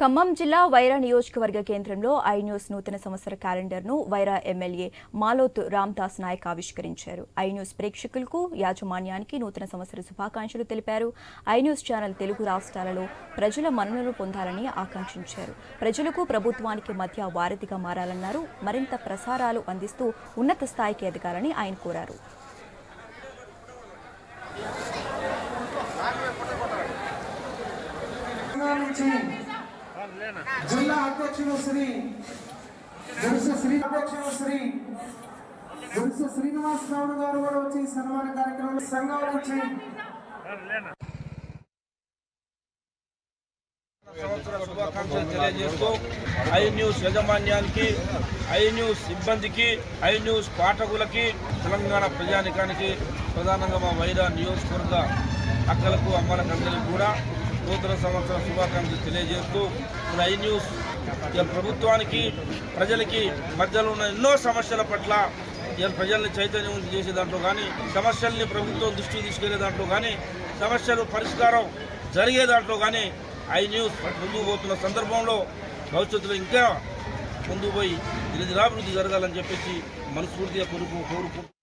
ఖమ్మం జిల్లా వైరా నియోజకవర్గ కేంద్రంలో ఐ న్యూస్ నూతన సంవత్సర క్యాలెండర్ను వైరా ఎమ్మెల్యే మాలోత్ రామ్దాస్ నాయక్ ఆవిష్కరించారు. ఐ న్యూస్ ప్రేక్షకులకు యాజమాన్యానికి నూతన సంవత్సర శుభాకాంక్షలు తెలిపారు. ఐ న్యూస్ ఛానల్ తెలుగు రాష్ట్రాలలో ప్రజల మన్ననలు పొందాలని ఆకాంక్షించారు. ప్రజలకు ప్రభుత్వానికి మధ్య వారధిగా మారాలన్నారు. మరింత ప్రసారాలు అందిస్తూ ఉన్నత స్థాయికి ఎదగాలని ఆయన కోరారు. నుంచి జిల్లా అధ్యక్షులు శ్రీ గురుస శ్రీ అధ్యక్షులు శ్రీ గురుస శ్రీనివాస్ గౌడ్ గారు కూడా వచ్చి ఈ సన్మాన కార్యక్రమంలో సంఘం నుంచి శుభాకాంక్షలు తెలియజేస్తూ ఐ న్యూస్ యాజమాన్యానికి ఐ న్యూస్ సిబ్బందికి ఐ న్యూస్ పాఠకులకి తెలంగాణ ప్రజానికానికి ప్రధానంగా మా వైరా నియోజకవర్గ అక్కలకు అమ్మలకు అందరికీ కూడా నూతన సంవత్సర శుభాకాంక్షలు తెలియజేస్తూ మన ఐ న్యూస్ ప్రభుత్వానికి ప్రజలకి మధ్యలో ఉన్న ఎన్నో సమస్యల పట్ల ప్రజల్ని చైతన్యం చేసే దాంట్లో కానీ సమస్యల్ని ప్రభుత్వం దృష్టికి తీసుకెళ్ళే దాంట్లో కానీ సమస్యలు పరిష్కారం జరిగే దాంట్లో కానీ ఐ న్యూస్ ముందుకు పోతున్న సందర్భంలో భవిష్యత్తులో ఇంకా ముందుకు పోయి అభివృద్ధి జరగాలని చెప్పేసి మనస్ఫూర్తిగా కోరుకు కోరుకుంటున్నాను